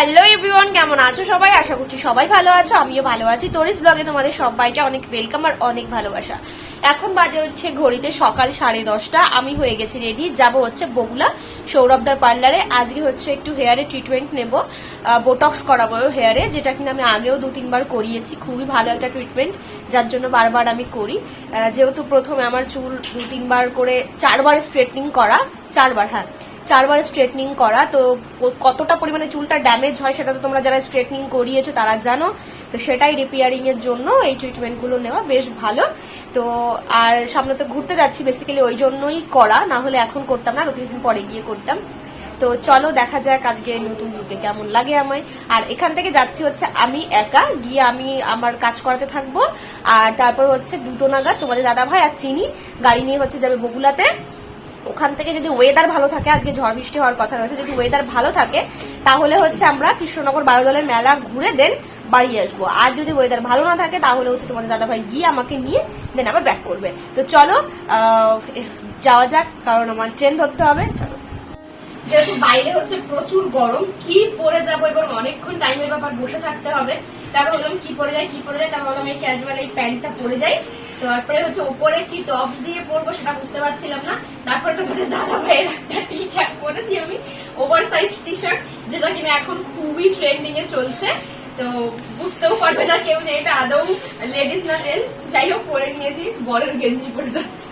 Hello everyone, কেমন আছো সবাই? আশা করছি সবাই ভালো আছো, আমিও ভালো আছি। তোরিস ব্লগে তোমাদের সবাইকে অনেক ওয়েলকাম আর অনেক ভালোবাসা। এখন বাজে হচ্ছে ঘড়িতে সকাল সাড়ে দশটা। আমি হয়ে গেছি রেডি যাব হচ্ছে বগুলা সৌরভদার পার্লারে আজকে হচ্ছে একটু হেয়ারে ট্রিটমেন্ট নেব বোটক্স করাবো হেয়ারে যেটা কিনা আমি আগেও দু তিনবার করিয়েছি। খুবই ভালো একটা ট্রিটমেন্ট যার জন্য বারবার আমি করি। যেহেতু প্রথমে আমার চুল দু তিনবার করে চারবার স্ট্রেটনিং করা, চারবার হ্যাঁ। চারবার স্ট্রেটনিং করা। তো কতটা পরিমাণে চুলটা ড্যামেজ হয় সেটা তো তোমরা যারা স্ট্রেটনিং করিয়েছো তারা জানো। তো সেটাই রিপেয়ারিং এর জন্য এই ট্রিটমেন্টগুলো নেওয়া বেশ ভালো। তো আর সামনে তো ঘুরতে যাচ্ছি বেসিক্যালি ওই জন্যই করা। না হলে এখন করতাম না কিছুদিন পরে গিয়ে করতাম। তো চলো দেখা যাক আজকে নতুন রুটে কেমন লাগে আমায়। আর এখান থেকে যাচ্ছি হচ্ছে আমি একা। গিয়ে আমি আমার কাজ করাতে থাকব। আর তারপর হচ্ছে দুটো নাগাদ তোমাদের দাদা ভাই আর চিনি। গাড়ি নিয়ে হচ্ছে যাবে বগুলাতে। ওখান থেকে যদি ওয়েদার ভালো থাকে, আজকে ঝড় বৃষ্টি হওয়ার কথা রয়েছে, যদি ওয়েদার ভালো থাকে, তাহলে হচ্ছে আমরা কৃষ্ণনগর বারোদলের মেলা ঘুরে দেন বাড়ি আসব। আর যদি ওয়েদার ভালো না থাকে, তাহলে হচ্ছে তোমাদের দাদাভাই গিয়ে আমাকে নিয়ে দেন আবার ব্যাক করবে। তো চলো যাওয়া যাক, কারণ আমার ট্রেন ধরতে হবে। যেহেতু বাইরে হচ্ছে প্রচুর গরম, কি পরে যাব? এবং অনেকক্ষণ টাইমের ব্যাপার বসে থাকতে হবে। তারপর বললাম কি পরে যাই, কি পরে যাই, তারপর এই ক্যাজুয়াল এই প্যান্টটা পরে যাই। তারপরে হচ্ছে উপরে কি টপস দিয়ে পরবো সেটা বুঝতে পারছিলাম না। তারপরে তো আমাদের দাদা ভাইয়ের একটা টি শার্ট পরেছি আমি ওভার সাইজ টি শার্ট যেটা কিনা এখন খুবই ট্রেন্ডিং এ চলছে। তো বুঝতেও পারবে না কেউ যে এটা আদৌ লেডিস না জেন্টস যাই হোক, পরে নিয়েছি, বরের গেঞ্জি পরে যাচ্ছে।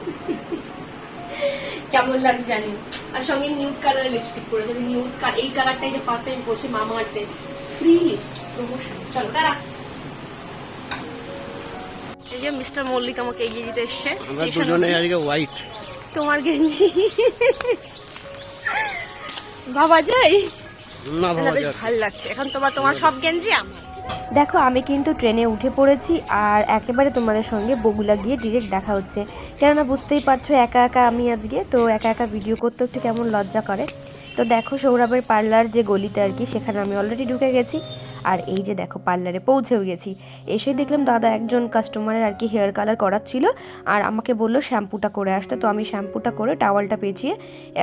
কেমন লাগছে জানি। আর সঙ্গে নিউড কালারের লিপস্টিক পরেছে। আমি নিউড এই কালারটাই যে ফার্স্ট টাইম পরছি মামা আর্টে ফ্রি লিপস্টিক প্রমোশন চলো তারা এই যে মিস্টার মল্লিক আমাকে এগিয়ে দিতে এসছে। আমরা দুজনে আজকে হোয়াইট তোমার গেঞ্জি। বাবা যাই। না বাবা বেশ। ভালো লাগছে। এখন তোমার তোমার সব গেঞ্জি আমার। দেখো আমি কিন্তু ট্রেনে উঠে পড়েছি আর একেবারে তোমাদের সঙ্গে বগুলা গিয়ে ডিরেক্ট দেখা হচ্ছে। কেননা বুঝতেই পারছ একা একা আমি আজকে তো একা একা ভিডিও করতে একটু কেমন লজ্জা করে। তো দেখো সৌরভের পার্লার যে গলিতে আর কি সেখানে আমি অলরেডি ঢুকে গেছি। আর এই যে দেখো পার্লারে পৌঁছেও গেছি। এসে দেখলাম দাদা একজন কাস্টমারের আর কি হেয়ার কালার করাচ্ছিল আর আমাকে বলল শ্যাম্পুটা করে আসতে। তো আমি শ্যাম্পুটা করে টাওয়ালটা পেঁচিয়ে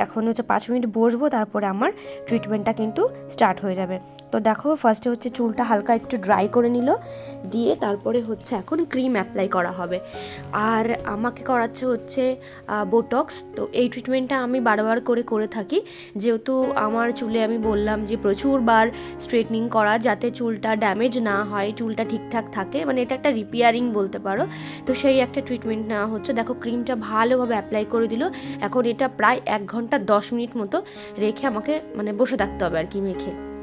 এখন হচ্ছে পাঁচ মিনিট বসবো, তারপরে আমার ট্রিটমেন্টটা কিন্তু স্টার্ট হয়ে যাবে। তো দেখো ফার্স্টে হচ্ছে চুলটা হালকা একটু ড্রাই করে নিল, দিয়ে তারপরে হচ্ছে এখন ক্রিম অ্যাপ্লাই করা হবে। আর আমাকে করাচ্ছে হচ্ছে বোটক্স তো এই ট্রিটমেন্টটা আমি বারবার করে করে থাকি। যেহেতু আমার চুলে আমি বললাম যে প্রচুরবার স্ট্রেটনিং করা যাতে চুলটা ড্যামেজ না হয়, চুলটা ঠিকঠাক থাকে মানে এটা একটা রিপেয়ারিং বলতে পারো। তো সেই একটা ট্রিটমেন্ট নেওয়া হচ্ছে। দেখো ক্রিমটা ভালোভাবে অ্যাপ্লাই করে দিল। এখন এটা প্রায় এক ঘণ্টা দশ মিনিট মতো রেখে আমাকে মানে বসে থাকতে হবে আর কি মেখে।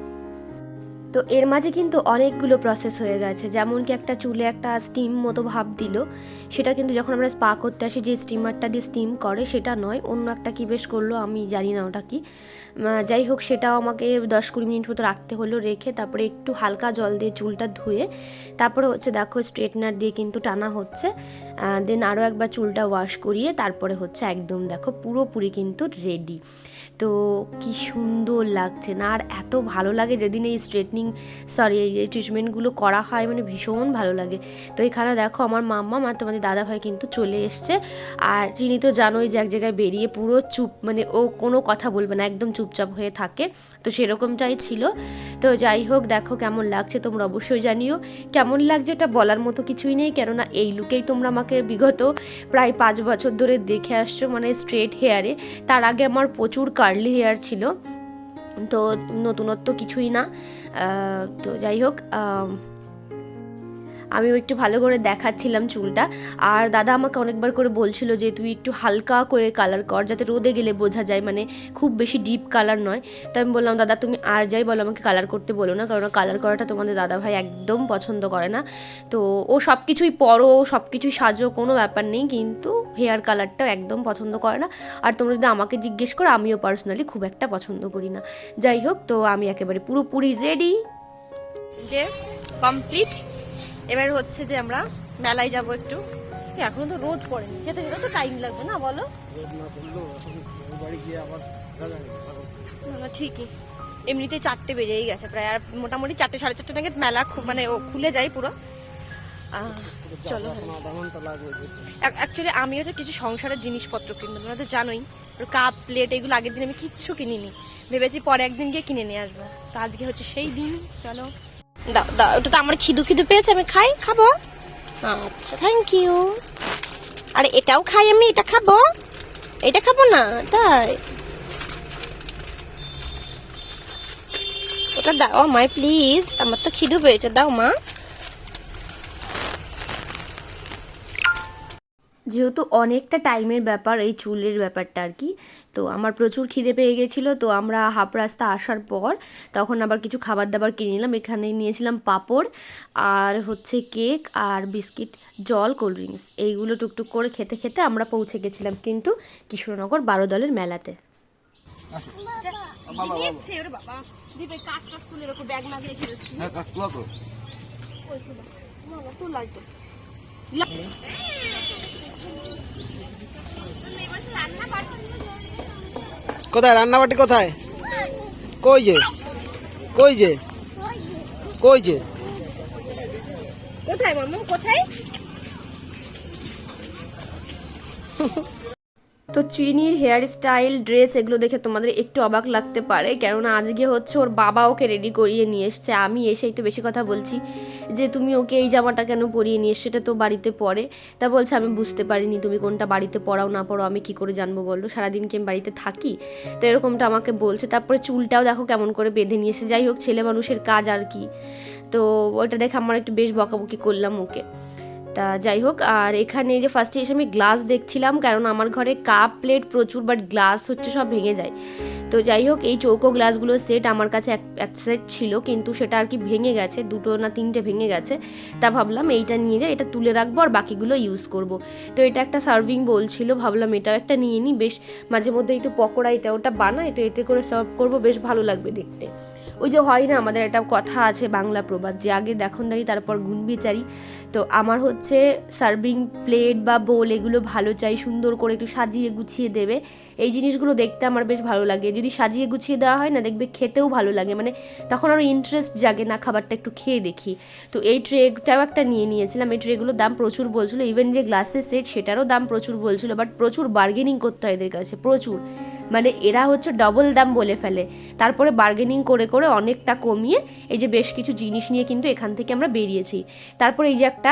তো এর মাঝে কিন্তু অনেকগুলো প্রসেস হয়ে গেছে। যেমন কি একটা চুলে একটা স্টিম মতো ভাব দিল, সেটা কিন্তু যখন আমরা স্পা করতে আসি, যে স্টিমারটা দিয়ে স্টিম করে, সেটা নয়, অন্য একটা কি বেশ করল, আমি জানি না ওটা কি। যাই হোক, সেটাও আমাকে দশ কুড়ি মিনিট মতো রাখতে হলো, রেখে তারপরে একটু হালকা জল দিয়ে চুলটা ধুয়ে, তারপরে হচ্ছে দেখো স্ট্রেটনার দিয়ে কিন্তু টানা হচ্ছে। দেন আরও একবার চুলটা ওয়াশ করিয়ে তারপরে হচ্ছে একদম দেখো পুরোপুরি কিন্তু রেডি তো কি সুন্দর লাগছে না, আর এত ভালো লাগে যেদিন এই স্ট্রেটনিং সরি এই ট্রিটমেন্টগুলো করা হয় মানে ভীষণ ভালো লাগে। তো এখানে দেখো আমার মাম্মা আর তোমাদের দাদা ভাই কিন্তু চলে এসছে। আর চিনি তো জানোই যে এক জায়গায় বেরিয়ে পুরো চুপ মানে ও কোনো কথা বলবে না, একদম চুপচাপ হয়ে থাকে। তো সেরকমটাই ছিল। তো যাই হোক, দেখো কেমন লাগছে, তোমরা অবশ্যই জানিও। কেমন লাগছে এটা বলার মতো কিছুই নেই, কেননা এই লুকেই তোমরা আমাকে বিগত প্রায় পাঁচ বছর ধরে দেখে আসছো মানে স্ট্রেট হেয়ারে তার আগে আমার প্রচুর কার্লি হেয়ার ছিল। তো নতুনত্ব কিছুই না। তো যাই হোক আম, একটু ভালো করে দেখাচ্ছিলাম চুলটা। আর দাদা আমাকে অনেকবার করে বলছিল যে তুই একটু হালকা করে কালার কর যাতে রোদে গেলে বোঝা যায়। মানে খুব বেশি ডিপ কালার নয়। তো আমি বললাম দাদা তুমি আর যাই বলো আমাকে কালার করতে বলো না কারণ কালার করাটা তোমাদের দাদা ভাই একদম পছন্দ করে না। তো ও সব কিছুই পরো সব কিছুই সাজো কোনো ব্যাপার নেই কিন্তু হেয়ার কালারটা একদম পছন্দ করে না। আর তোমরা যদি আমাকে জিজ্ঞেস করো আমিও পার্সোনালি খুব একটা পছন্দ করি না। যাই হোক তো আমি একেবারে পুরোপুরি রেডি কমপ্লিট এবার হচ্ছে যে আমরা মেলায় যাব একটু। এখনও তো রোদ পড়েনি। যেতে যেতে তো টাইম লাগবে না বলো? ঠিকই। এমনিতেই চারটে বেজেই গেছে প্রায় আর মোটামুটি চারটে সাড়ে চারটে নাগাদ মেলা খু- মানে ও খুলে যায় পুরো। চলো লাগবে যেতে। অ্যাকচুয়ালি আমিও তো কিছু সংসারের জিনিসপত্র কিনবো তোমরা তো জানোই। কাপ প্লেট এগুলো আগের দিন আমি কিচ্ছু কিনিনি। ভেবেছি পরে একদিন গিয়ে কিনে নিয়ে আসব। তো আজকে হচ্ছে সেই দিন চলো। দাও দাও ওটা তো আমার খিদু খিদু পেয়েছে আমি খাই খাব? আচ্ছা। থ্যাংক ইউ আর এটাও খাই আমি এটা খাব? এটা খাব না তাই। ওটা দাও আমায় প্লিজ আমার তো খিদু পেয়েছে দাও মা। যেহেতু অনেকটা টাইমের ব্যাপার এই চুলের ব্যাপারটা আর কি। তো আমার প্রচুর খিদে পেয়ে গেছিল তো আমরা হাফ রাস্তা আসার পর তখন আবার কিছু খাবার দাবার কিনে নিলাম। এখানে নিয়েছিলাম পাঁপড় আর হচ্ছে কেক আর বিস্কিট জল কোল্ড ড্রিঙ্কস। এইগুলো টুকটুক করে খেতে খেতে আমরা পৌঁছে গেছিলাম কিন্তু কিশোরনগর বারো দলের মেলাতে। তো। কোথায়? রান্নাবাটি কোথায়? কই যে? কই যে? কই যে? কোথায় মামু কোথায়? তো চিনির হেয়ার স্টাইল, ড্রেস এগুলো দেখে তোমাদের একটু অবাক লাগতে পারে। কেননা আজকে হচ্ছে ওর বাবা ওকে রেডি করিয়ে নিয়ে এসছে। আমি এসেই তো বেশি কথা বলছি যে, তুমি ওকে এই জামাটা কেন পরিয়ে নিয়ে? সেটা তো বাড়িতে পরে। তা বলছে, আমি বুঝতে পারিনি তুমি কোনটা বাড়িতে পড়াও না পড়ো আমি কি করে জানব বলল সারাদিন কি আমি বাড়িতে থাকি? তো এরকমটা আমাকে বলছে। তারপরে চুলটাও দেখো কেমন করে বেঁধে নিয়ে এসে যাই হোক, ছেলে মানুষের কাজ আর কি। তো ওটা দেখে আমার একটু বেশ বকাবকি করলাম ওকে। তা যাই হোক, আর এখানে যে ফার্স্টে এসে আমি গ্লাস দেখছিলাম, কারণ আমার ঘরে কাপ প্লেট প্রচুর বাট গ্লাস হচ্ছে সব ভেঙে যায়। তো যাই হোক, এই চৌকো গ্লাসগুলো সেট আমার কাছে এক সেট ছিল, কিন্তু সেটা আর কি ভেঙে গেছে, দুটো না তিনটে ভেঙে গেছে। তা ভাবলাম এইটা নিয়ে যাই, এটা তুলে রাখব আর বাকিগুলো ইউজ করব। তো এটা একটা সার্ভিং বোল ছিল, ভাবলাম এটাও একটা নিয়ে নিই বেশ মাঝে মধ্যে তো পকোড়া এটা ওটা বানাই, তো এতে করে সার্ভ করব, বেশ ভালো লাগবে দেখতে। ওই যে হয় না, আমাদের একটা কথা আছে বাংলা প্রবাদ, যে আগে দেখনদারি, তারপর গুণ বিচারি তো আমার হচ্ছে সার্ভিং প্লেট বা বোল এগুলো ভালো চাই, সুন্দর করে একটু সাজিয়ে গুছিয়ে দেবে। এই জিনিসগুলো দেখতে আমার বেশ ভালো লাগে। যদি সাজিয়ে গুছিয়ে দেওয়া হয় না, দেখবে খেতেও ভালো লাগে। মানে তখন আরও ইন্টারেস্ট জাগে না, খাবারটা একটু খেয়ে দেখি। তো এই ট্রেটাও একটা নিয়ে নিয়েছিলাম। এই ট্রেগুলোর দাম প্রচুর বলছিল। ইভেন যে গ্লাসের সেট সেটারও দাম প্রচুর বলছিল। বাট প্রচুর বার্গেনিং করতে হয় এদের কাছে, প্রচুর। মানে এরা হচ্ছে ডবল দাম বলে ফেলে। তারপরে বার্গেনিং করে করে অনেকটা কমিয়ে এই যে বেশ কিছু জিনিস নিয়ে কিন্তু এখান থেকে আমরা বেরিয়েছি। তারপরে এই যে একটা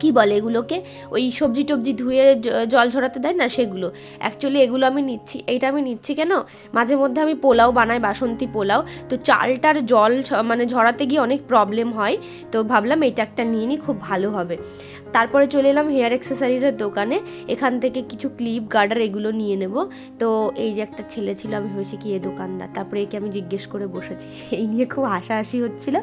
কি বলে এগুলোকে? ওই সবজি টবজি ধুয়ে জল ঝরাতে দেয় না সেগুলো। অ্যাকচুয়ালি এগুলো আমি নিচ্ছি, এইটা আমি নিচ্ছি কেন? মাঝে মধ্যে আমি পোলাও বানাই, বাসন্তী পোলাও। তো চালটার জল মানে ঝরাতে গিয়ে অনেক প্রবলেম হয়। তো ভাবলাম এটা একটা নিয়ে নিই খুব ভালো হবে। তারপরে চলে এলাম হেয়ার অ্যাক্সেসরিজের দোকানে। এখান থেকে কিছু ক্লিপ গার্ডার এগুলো নিয়ে নেব। তো এই যে একটা ছেলে ছিল, আমি ভেবেছি কি এ দোকানদার। তারপরে একে আমি জিজ্ঞেস করে বসেছি। এই নিয়ে খুব হাসাহাসি হচ্ছিল।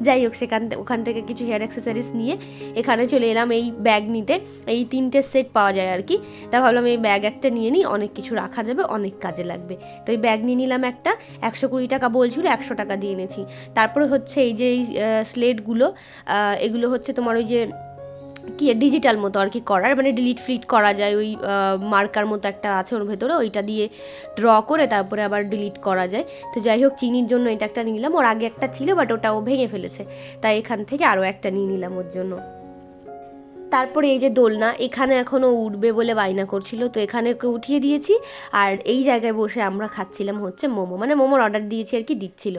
যাই হোক, সেখান ওখান থেকে কিছু হেয়ার অ্যাক্সেসরিজ নিয়ে এখানে চলে এলাম এই ব্যাগ নিতে। এই তিনটে সেট পাওয়া যায় আর কি। তা ভাবলাম এই ব্যাগ একটা নিয়ে নিই, অনেক কিছু রাখা যাবে, অনেক কাজে লাগবে। তো এই ব্যাগ নিয়ে নিলাম একটা, একশো কুড়ি টাকা বলছিল, একশো টাকা দিয়ে এনেছি। তারপরে হচ্ছে এই যে এই স্লেটগুলো এগুলো হচ্ছে তোমার ওই যে কি ডিজিটাল মতো আর কি করার মানে ডিলিট ফ্লিট করা যায়, ওই মার্কার মতো একটা আছে ওর ভেতরে, ওইটা দিয়ে ড্র করে তারপরে আবার ডিলিট করা যায়। তো যাই হোক, চিনির জন্য এটা একটা নিলাম। ওর আগে একটা ছিল বাট ওটা ও ভেঙে ফেলেছে। তাই এখান থেকে আরও একটা নিয়ে নিলাম ওর জন্য। তারপরে এই যে দোলনা, এখানে এখনও উঠবে বলে বায়না করছিল, তো এখানে ওকে উঠিয়ে দিয়েছি। আর এই জায়গায় বসে আমরা খাচ্ছিলাম হচ্ছে মোমো মানে মোমোর অর্ডার দিয়েছি আর কি, দিচ্ছিল।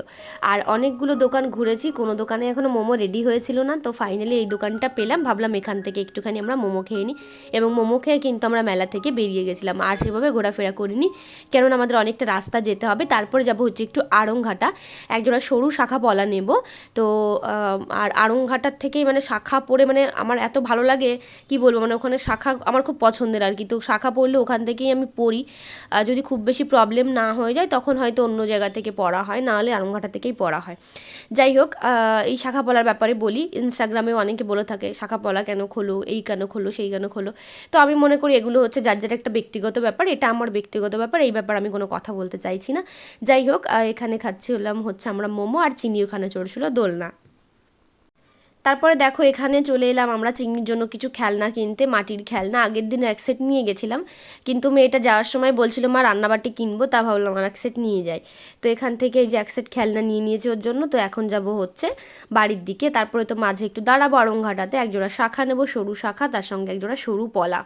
আর অনেকগুলো দোকান ঘুরেছি, কোনো দোকানে এখনও মোমো রেডি হয়েছিল না, তো ফাইনালি এই দোকানটা পেলাম, ভাবলাম এখান থেকে একটুখানি আমরা মোমো খেয়ে নিই। এবং মোমো খেয়ে কিন্তু আমরা মেলা থেকে বেরিয়ে গেছিলাম, আর সেভাবে ঘোরাফেরা করিনি, কেননা আমাদের অনেকটা রাস্তা যেতে হবে, তারপরে যাব হচ্ছে একটু আড়ংঘাটা, একজোড়া সরু শাখা পলা নেব। তো আর আড়ংঘাটার থেকেই মানে শাখা পরে মানে আমার এত ভালো লাগে কি বলব মানে ওখানে শাখা আমার খুব পছন্দের আর কি। তো শাখা পড়লে ওখান থেকেই আমি পড়ি। আর যদি খুব বেশি প্রবলেম না হয়ে যায়, তখন হয়তো অন্য জায়গা থেকে পড়া হয় নাহলে আড়ংঘাটা থেকেই পড়া হয়। যাই হোক এই শাখা পলার ব্যাপারে বলি। ইনস্টাগ্রামে অনেকে বলে থাকে, শাখা পলা কেন খোলো? এই কেন খোলো? সেই কেন খোলো? তো আমি মনে করি এগুলো হচ্ছে যার যার একটা ব্যক্তিগত ব্যাপার, এটা আমার ব্যক্তিগত ব্যাপার, এই ব্যাপারে আমি কোনো কথা বলতে চাইছি না। যাই হোক এখানে খাচ্ছি হলাম হচ্ছে আমরা মোমো আর চিনি ওখানে চড়ছিল দোলনা। তারপরে দেখো, এখানে চলে এলাম আমরা চিংড়ির জন্য কিছু খেলনা কিনতে, মাটির খেলনা। আগের দিন এক সেট নিয়ে গেছিলাম, কিন্তু মেয়েটা যাওয়ার সময় বলছিল, মা, রান্নাবাটি কিনবো। তা ভাবলাম, আর এক সেট নিয়ে যাই। তো এখান থেকে এই যে এক সেট খেলনা নিয়ে নিয়েছে ওর জন্য, তো এখন যাব হচ্ছে বাড়ির দিকে। তারপরে তো মাঝে একটু দাঁড়াবো আড়ংঘাটাতে, একজোড়া শাখা নেব, সরু শাখা, তার সঙ্গে একজোড়া সরু পলা।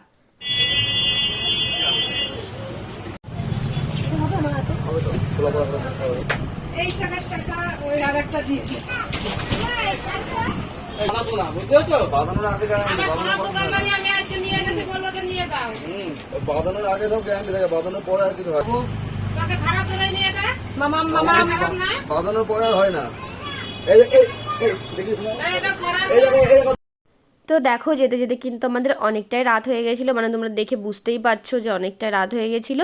বাঁধানোর আগে বাঁধানোর আগে সব গ্যারান্টি থাকে বাঁধানোর পরে আর কিছু হয় মামা মামা বাঁধানোর পরে হয় না। এই এই এই দেখি এই দেখো এই দেখো। তো দেখো যেতে যেতে কিন্তু আমাদের অনেকটাই রাত হয়ে গেছিল। মানে তোমরা দেখে বুঝতেই পারছ যে অনেকটাই রাত হয়ে গেছিল।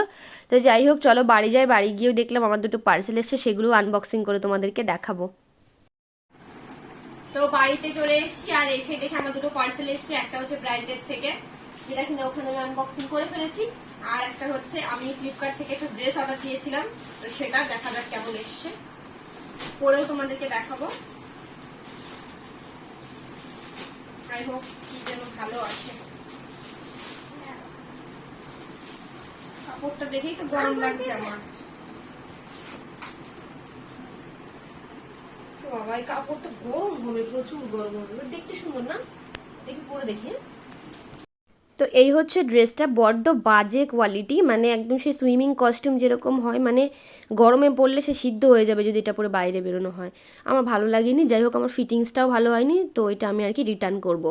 তো যাই হোক চলো বাড়ি যাই বাড়ি গিয়েও দেখলাম আমার দুটো পার্সেল এসছে সেগুলো আনবক্সিং করে তোমাদেরকে দেখাবো। তো বাড়িতে চলে এসেছি, আর এসে দেখে আমার দুটো পার্সেল এসছে, একটা হচ্ছে ব্র্যান্ডেড থেকে। যেটা কিনা ওখানে আমি আনবক্সিং করে ফেলেছি, আর একটা হচ্ছে আমি ফ্লিপকার্ট থেকে একটা ড্রেস অর্ডার দিয়েছিলাম, তো সেটা দেখা যাক কেমন এসছে। পরেও তোমাদেরকে দেখাবো। আই হোপ কি যেন ভালো আসে। কাপড়টা দেখেই তো গরম লাগছে আমার। বাবা, এই কাপড়টা গরম হবে, প্রচুর গরম হবে। দেখতে সুন্দর না? দেখি পরে দেখি হ্যাঁ? তো এই হচ্ছে ড্রেসটা, বড্ড বাজে কোয়ালিটি মানে একদম সে সুইমিং কস্টিউম যেরকম হয় মানে গরমে পড়লে সে সিদ্ধ হয়ে যাবে যদি এটা পরে বাইরে বেরোনো হয়। আমার ভালো লাগেনি, যাই হোক, আমার ফিটিংসটাও ভালো হয়নি, তো এটা আমি আর কি রিটার্ন করব।